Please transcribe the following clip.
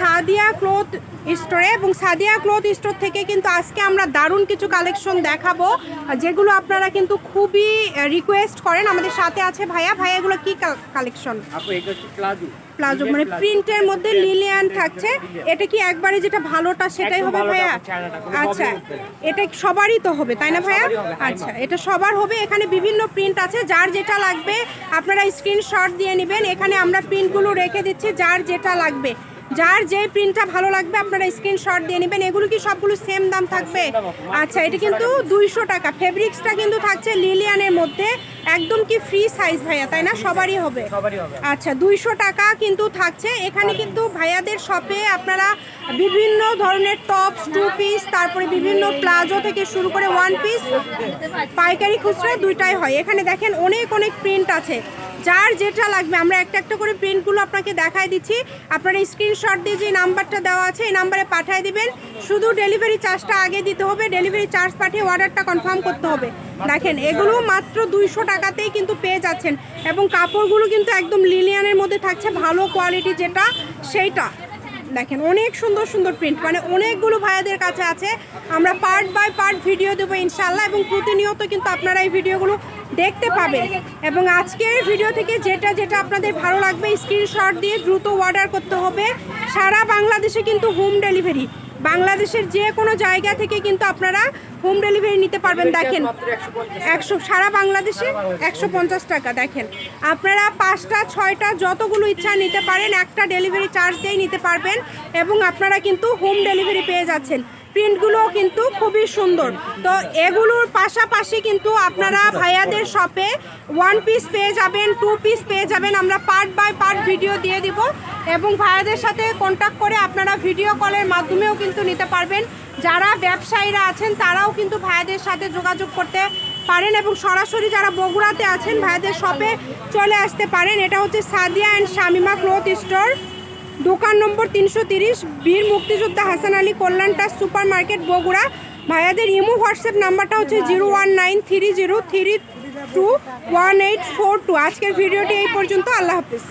Sadia cloth স্টোরে এবং Sadia cloth store থেকে কিন্তু আজকে আমরা দারুণ কিছু কালেকশন দেখাবো। যেগুলো আপনারা কিন্তু খুবই রিকোয়েস্ট করেন। আমাদের সাথে আছে ভাইয়া। ভাইয়া এগুলো কি কালেকশন? প্লাজো। প্লাজো মানে প্রিন্টের মধ্যে লিলিয়ান থাকছে। এটা কি একবারে যেটা ভালোটা সেটাই হবে ভাইয়া? আচ্ছা। এটা সবারই তো হবে তাই না ভাইয়া? সবারই হবে, হ্যাঁ, আচ্ছা এটা সবার হবে। এখানে বিভিন্ন প্রিন্ট আছে। যার যেটা লাগবে আপনারা স্ক্রিনশট দিয়ে নেবেন। এখানে আমরা প্রিন্টগুলো রেখে দিচ্ছি। যার যেটা লাগবে। যার যে প্রিন্টটা ভালো লাগবে আপনারা স্ক্রিনশট দিয়ে নেবেন। এগুলো কি সবগুলো সেম দাম থাকবে? আচ্ছা এটা কিন্তু দুইশো টাকা। ফেব্রিক্সটা কিন্তু থাকছে লিলিয়ানের মধ্যে। একদম কি ফ্রি সাইজ ভাইয়া তাই না? সবারই হবে। সবারই হবে। আচ্ছা দুইশো টাকা কিন্তু থাকছে। এখানে কিন্তু ভাইয়াদের শপে আপনারা বিভিন্ন ধরনের টপস টু পিস তারপরে বিভিন্ন প্লাজো থেকে শুরু করে ওয়ান পিস পাইকারি খুচরা দুইটাই হয়। এখানে দেখেন অনেক অনেক প্রিন্ট আছে। যার যেটা লাগবে, আমরা একটা একটা করে প্রিন্টগুলো আপনাকে দেখায় দিচ্ছি। আপনারা স্ক্রিনশট দিয়ে যে নাম্বারটা দেওয়া আছে, এই নাম্বারে পাঠিয়ে দিবেন। শুধু ডেলিভারি চার্জটা আগে দিতে হবে ডেলিভারি চার্জ পাঠিয়ে অর্ডারটা কনফার্ম করতে হবে। দেখেন, এগুলো মাত্র দুইশো টাকাতেই কিন্তু পেয়ে যাচ্ছেন। এবং কাপড়গুলো কিন্তু একদম লিলিয়ানের মধ্যে থাকছে, ভালো কোয়ালিটি যেটা, সেইটা। দেখেন, অনেক সুন্দর সুন্দর প্রিন্ট মানে অনেকগুলো ভাইয়াদের কাছে আছে। আমরা পার্ট বাই পার্ট ভিডিও দেবো ইনশাল্লাহ এবং প্রতিনিয়ত কিন্তু আপনারা এই ভিডিওগুলো দেখতে পাবেন। এবং আজকের ভিডিও থেকে যেটা যেটা আপনাদের ভালো লাগবে স্ক্রিনশট দিয়ে দ্রুত অর্ডার করতে হবে। সারা বাংলাদেশে কিন্তু হোম ডেলিভারি বাংলাদেশের যে কোনো জায়গা থেকে কিন্তু আপনারা হোম ডেলিভারি নিতে পারবেন দেখেন। একশো সারা বাংলাদেশে একশো পঞ্চাশ টাকা দেখেন। আপনারা পাঁচটা ছয়টা যতগুলো ইচ্ছা নিতে পারেন একটা ডেলিভারি চার্জ দিয়েই নিতে পারবেন এবং আপনারা কিন্তু হোম ডেলিভারি পেয়ে যাচ্ছেন। প্রিন্টগুলোও কিন্তু খুবই সুন্দর। তো এগুলোর পাশাপাশি কিন্তু আপনারা ভাইয়াদের শপে ওয়ান পিস পেয়ে যাবেন টু পিস পেয়ে যাবেন। আমরা পার্ট বাই পার্ট ভিডিও দিয়ে দিব এবং ভাইয়াদের সাথে কন্ট্যাক্ট করে আপনারা ভিডিও কলের মাধ্যমেও কিন্তু নিতে পারবেন। যারা ব্যবসায়ীরা আছেন, তারাও কিন্তু ভাইয়াদের সাথে যোগাযোগ করতে পারেন এবং সরাসরি যারা বগুড়াতে আছেন, ভাইয়াদের শপে চলে আসতে পারেন। এটা হচ্ছে Sadia and Shamima cloth store দোকান নম্বর তিনশো তিরিশ বীর মুক্তিযোদ্ধা হাসান আলী কল্যাণ টাস সুপার মার্কেট বগুড়া। ভাইয়াদের ইমো হোয়াটসঅ্যাপ নাম্বারটা হচ্ছে zero one nine three zero three two one eight four two. আজকের ভিডিওটি এই পর্যন্ত। আল্লাহ হাফিজ।